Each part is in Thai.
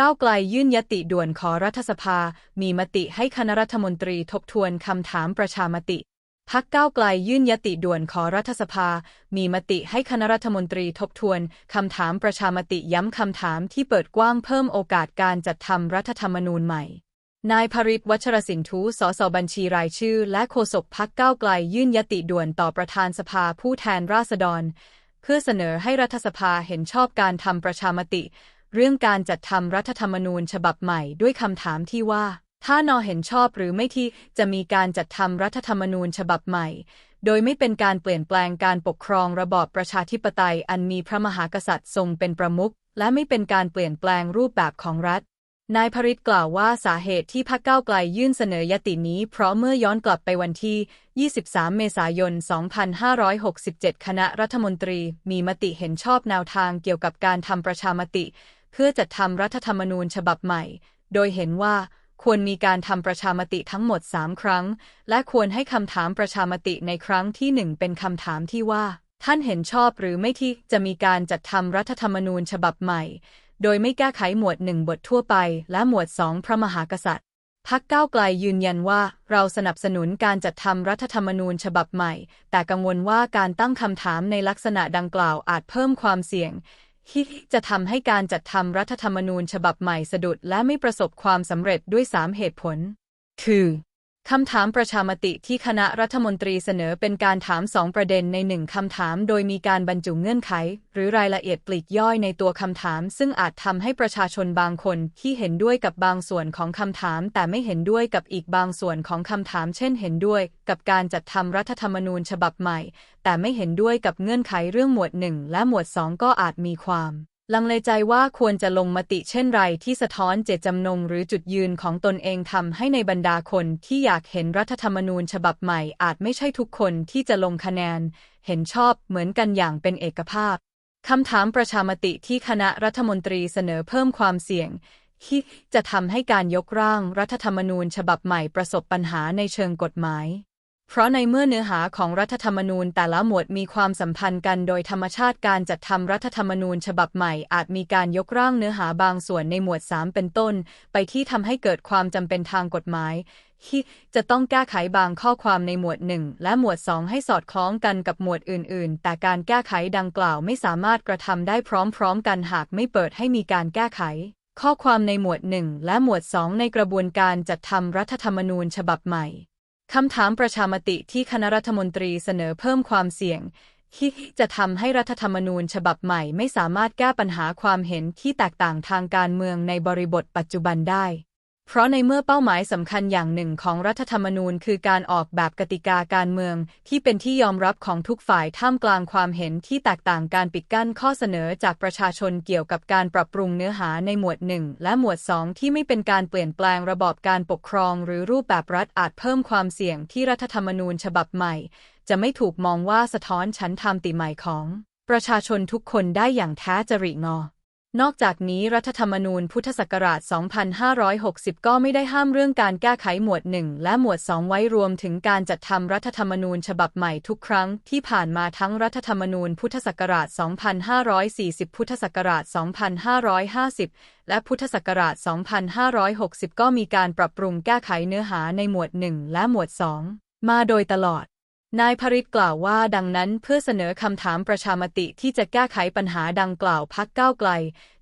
ก้าวไกลยื่นยติด่วนขอรัฐสภา มีมติให้คณะรัฐมนตรีทบทวนคำถามประชามติ พักก้าวไกลยื่นยติด่วนขอรัฐสภา มีมติให้คณะรัฐมนตรีทบทวนคำถามประชามติย้ำคำถามที่เปิดกว้างเพิ่มโอกาสการจัดทำรัฐธรรมนูญใหม่ นายภริษวัชรสินทุสสบัญชีรายชื่อ และโฆษกพักก้าวไกลยื่นยติด่วนต่อประธานสภาผู้แทนราษฎร เพื่อเสนอให้รัฐสภาเห็นชอบการทำประชามติ เรื่องการจัดทำรัฐธรรมนูญฉบับใหม่ด้วยคำถามที่ว่า ถ้านอเห็นชอบหรือไม่ที่จะมีการจัดทำรัฐธรรมนูญฉบับใหม่ โดยไม่เป็นการเปลี่ยนแปลงการปกครองระบอบประชาธิปไตยอันมีพระมหากษัตริย์ทรงเป็นประมุขและไม่เป็นการเปลี่ยนแปลงรูปแบบของรัฐนายพริตกล่าวว่าสาเหตุที่พรรคก้าวไกลยื่นเสนอยตินี้ เพราะเมื่อย้อนกลับไปวันที่ 23 เมษายน 2567 คณะรัฐมนตรีมีมติเห็นชอบแนวทางเกี่ยวกับการทำประชามติ เพื่อจัดทำรัฐธรรมนูญฉบับใหม่ โดยเห็นว่าควรมีการทำประชามติทั้งหมด 3 ครั้ง และควรให้คำถามประชามติในครั้งที่ 1 เป็นคำถามที่ว่า ท่านเห็นชอบหรือไม่ที่จะมีการจัดทำรัฐธรรมนูญฉบับใหม่ โดยไม่แก้ไขหมวด 1 บททั่วไป และหมวด 2 พระมหากษัตริย์พักก้าวไกลยืนยันว่าเราสนับสนุนการจัดทำรัฐธรรมนูญฉบับใหม่ แต่กังวลว่าการตั้งคำถามในลักษณะดังกล่าวอาจเพิ่มความเสี่ยง ที่จะทำให้การจัดทำรัฐธรรมนูญฉบับใหม่สะดุดและไม่ประสบความสำเร็จด้วย3เหตุผล คือ คำถามประชามติที่คณะรัฐมนตรีเสนอเป็นการถามสองประเด็นในหนึ่งคำถาม โดยมีการบรรจุเงื่อนไข หรือรายละเอียดปลีกย่อยในตัวคำถาม ซึ่งอาจทำให้ประชาชนบางคนที่เห็นด้วยกับบางส่วนของคำถาม แต่ไม่เห็นด้วยกับอีกบางส่วนของคำถาม เช่น เห็นด้วย กับการจัดทำรัฐธรรมนูญฉบับใหม่ แต่ไม่เห็นด้วยกับเงื่อนไขเรื่องหมวดหนึ่งและหมวดสองก็อาจมีความ ลังเลใจว่าควรจะลงมติเช่นไรที่สะท้อนเจตจำนงหรือจุดยืนของตนเองทำให้ในบรรดาคนที่อยากเห็นรัฐธรรมนูญฉบับใหม่อาจไม่ใช่ทุกคนที่จะลงคะแนน เห็นชอบเหมือนกันอย่างเป็นเอกภาพคำถามประชามติที่คณะรัฐมนตรีเสนอเพิ่มความเสี่ยงที่จะทำให้การยกร่างรัฐธรรมนูญฉบับใหม่ประสบปัญหาในเชิงกฎหมาย เพราะในเมื่อเนื้อหาของรัฐธรรมนูญแต่ละหมวดมีความสัมพันธ์กันโดยธรรมชาติการจัดทำรัฐธรรมนูญฉบับใหม่อาจมีการยกร่างเนื้อหาบางส่วนในหมวด 3 เป็นต้น ไปที่ทำให้เกิดความจำเป็นทางกฎหมายที่จะต้องแก้ไขบางข้อความในหมวด 1 และหมวด 2 ให้สอดคล้องกันกับหมวดอื่น ๆ แต่การแก้ไขดังกล่าวไม่สามารถกระทำได้พร้อม ๆ กันหากไม่เปิดให้มีการแก้ไขข้อความในหมวด 1 และหมวด 2 ในกระบวนการจัดทำรัฐธรรมนูญฉบับใหม่ คำถามประชามติที่คณะรัฐมนตรีเสนอเพิ่มความเสี่ยง ที่จะทำให้รัฐธรรมนูญฉบับใหม่ไม่สามารถแก้ปัญหาความเห็นที่แตกต่างทางการเมืองในบริบทปัจจุบันได้ เพราะในเมื่อเป้าหมายสำคัญอย่างหนึ่งของรัฐธรรมนูญคือการออกแบบกติกาการเมือง ที่เป็นที่ยอมรับของทุกฝ่ายท่ามกลางความเห็นที่แตกต่างการปิดกั้นข้อเสนอจากประชาชนเกี่ยวกับการปรับปรุงเนื้อหาในหมวดหนึ่งและหมวดสองที่ไม่เป็นการเปลี่ยนแปลงระบอบการปกครอง หรือรูปแบบรัฐอาจเพิ่มความเสี่ยงที่รัฐธรรมนูญฉบับใหม่ จะไม่ถูกมองว่าสะท้อนชั้นธรรมติใหม่ของ ประชาชนทุกคนได้อย่างแท้จริงงอ นอกจากนี้รัฐธรรมนูญพุทธศักราช 2560 ก็ไม่ได้ห้ามเรื่องการแก้ไขหมวด 1 และหมวด 2 ไว้รวมถึงการจัดทำรัฐธรรมนูญฉบับใหม่ทุกครั้งที่ผ่านมาทั้งรัฐธรรมนูญพุทธศักราช 2540 พุทธศักราช 2550 และพุทธศักราช 2560 ก็มีการปรับปรุงแก้ไขเนื้อหาในหมวด 1 และหมวด 2 มาโดยตลอด นายพริตกล่าวว่าดังนั้นเพื่อเสนอคำถามประชามติที่จะแก้ไขปัญหาดังกล่าวพักก้าวไกล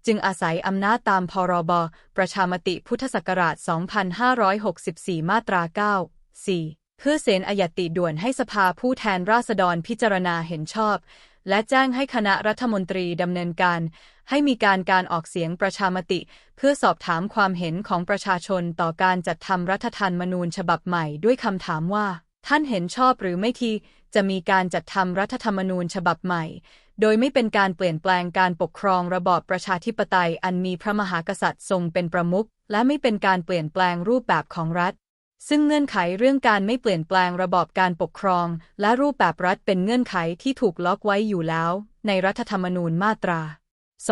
จึงอาศัยอำนาจตามพรบ ประชามติพุทธศักราช 2564 มาตรา 9 4 เพื่อเสนอายติด่วนให้สภาผู้แทนราษฎรพิจารณาเห็นชอบ และแจ้งให้คณะรัฐมนตรีดำเนินการ ให้มีการการออกเสียงประชามติ เพื่อสอบถามความเห็นของประชาชนต่อการจัดทำรัฐธรรมนูญฉบับใหม่ด้วยคำถามว่า ท่านเห็นชอบหรือไม่ที่จะมีการจัดทำรัฐธรรมนูญฉบับใหม่ โดยไม่เป็นการเปลี่ยนแปลงการปกครองระบอบประชาธิปไตยอันมีพระมหากษัตริย์ทรงเป็นประมุขและไม่เป็นการเปลี่ยนแปลงรูปแบบของรัฐ ซึ่งเงื่อนไขเรื่องการไม่เปลี่ยนแปลงระบอบการปกครอง และรูปแบบรัฐเป็นเงื่อนไขที่ถูกล็อกไว้อยู่แล้ว ในรัฐธรรมนูญมาตรา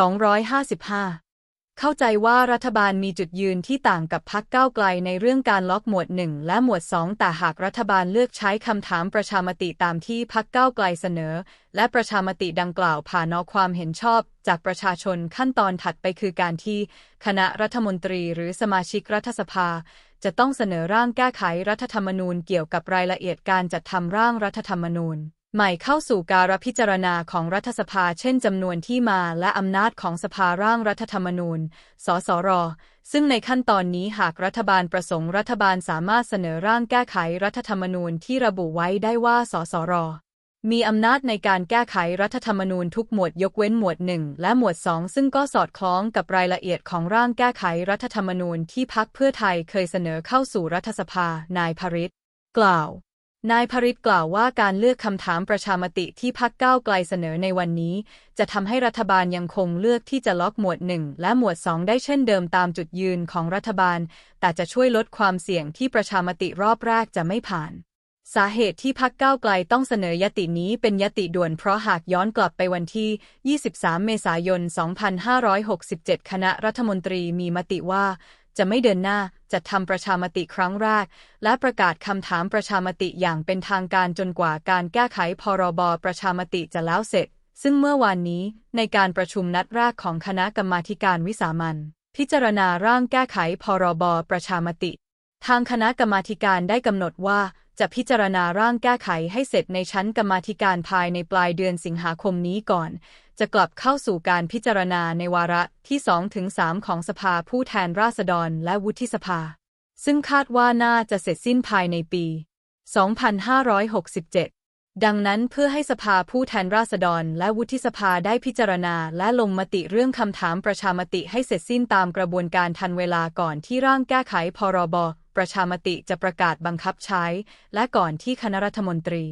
255 เข้าใจว่ารัฐบาลมีจุดยืนที่ต่างกับพักก้าวไกลในเรื่องการล็อกหมวด 1 และหมวด 2 แต่หากรัฐบาลเลือกใช้คำถามประชามติตามที่พักก้าวไกลเสนอ และประชามติดังกล่าวผ่านนอความเห็นชอบ จากประชาชนขั้นตอนถัดไปคือการที่ คณะรัฐมนตรีหรือสมาชิกรัฐสภา จะต้องเสนอร่างแก้ไขรัฐธรรมนูญเกี่ยวกับรายละเอียดการจัดทำร่างรัฐธรรมนูญ ใหม่เข้าสู่การพิจารณาของรัฐสภาเช่นจำนวนที่มาและอำนาจของสภาร่างรัฐธรรมนูญ สสร ซึ่งในขั้นตอนนี้หากรัฐบาลประสงค์รัฐบาลสามารถเสนอร่างแก้ไขรัฐธรรมนูญที่ระบุไว้ได้ว่า สสร มีอำนาจในการแก้ไขรัฐธรรมนูญทุกหมวดยกเว้นหมวด1และหมวด2ซึ่งก็สอดคล้องกับรายละเอียดของร่างแก้ไขรัฐธรรมนูญที่พักเพื่อไทยเคยเสนอเข้าสู่รัฐสภานายพริตกล่าว นายพริตกล่าวว่าการเลือกคำถามประชามติที่พักก้าวไกลเสนอในวันนี้ จะทำให้รัฐบาลยังคงเลือกที่จะล็อกหมวด 1 และหมวด 2 ได้เช่นเดิมตามจุดยืนของรัฐบาล แต่จะช่วยลดความเสี่ยงที่ประชามติรอบแรกจะไม่ผ่าน สาเหตุที่พักก้าวไกลต้องเสนอยตินี้เป็นยติด่วนเพราะหากย้อนกลับไปวันที่ 23 เมษายน 2567 คณะรัฐมนตรีมีมติว่า จะไม่เดินหน้าจัดทำประชามติครั้งแรก และประกาศคำถามประชามติอย่างเป็นทางการจนกว่าการแก้ไขพรบประชามติจะแล้วเสร็จ ซึ่งเมื่อวานนี้ในการประชุมนัดแรกของคณะกรรมาการวิสามันพิจารณาร่างแก้ไขพรบประชามติ ทางคณะกรรมาการได้กำหนดว่า จะพิจารณาร่างแก้ไขให้เสร็จในชั้นกรรมาธิการภายในปลายเดือนสิงหาคมนี้ก่อน จะกลับเข้าสู่การพิจารณาในวาระที่2ถึง3ของสภาผู้แทนราษฎรและวุฒิสภา ซึ่งคาดว่าน่าจะเสร็จสิ้นภายในปี 2567 ดังนั้นเพื่อให้สภาผู้แทนราษฎร และวุฒิสภาได้พิจารณา และลงมติเรื่องคำถามประชามติให้เสร็จสิ้นตามกระบวนการทันเวลาก่อนที่ร่างแก้ไขพรบ ประชามติจะประกาศบังคับใช้ และก่อนที่คณะรัฐมนตรี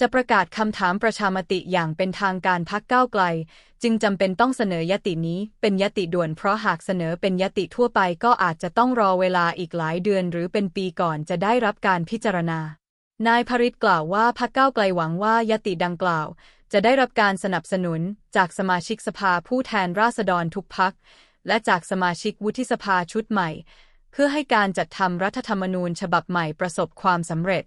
จะประกาศคำถามประชามติอย่างเป็นทางการพักก้าวไกล จึงจำเป็นต้องเสนอยตินี้เป็นยติด่วนเพราะหากเสนอเป็นยติทั่วไปก็อาจจะต้องรอเวลาอีกหลายเดือน หรือเป็นปีก่อนจะได้รับการพิจารณา นายพริตกล่าวว่าพักก้าวไกลหวังว่ายติดังกล่าว จะได้รับการสนับสนุนจากสมาชิกสภาผู้แทนราษฎรทุกพัก และจากสมาชิกวุฒิสภาชุดใหม่ เพื่อให้การจัดทำรัฐธรรมนูญฉบับใหม่ประสบความสำเร็จ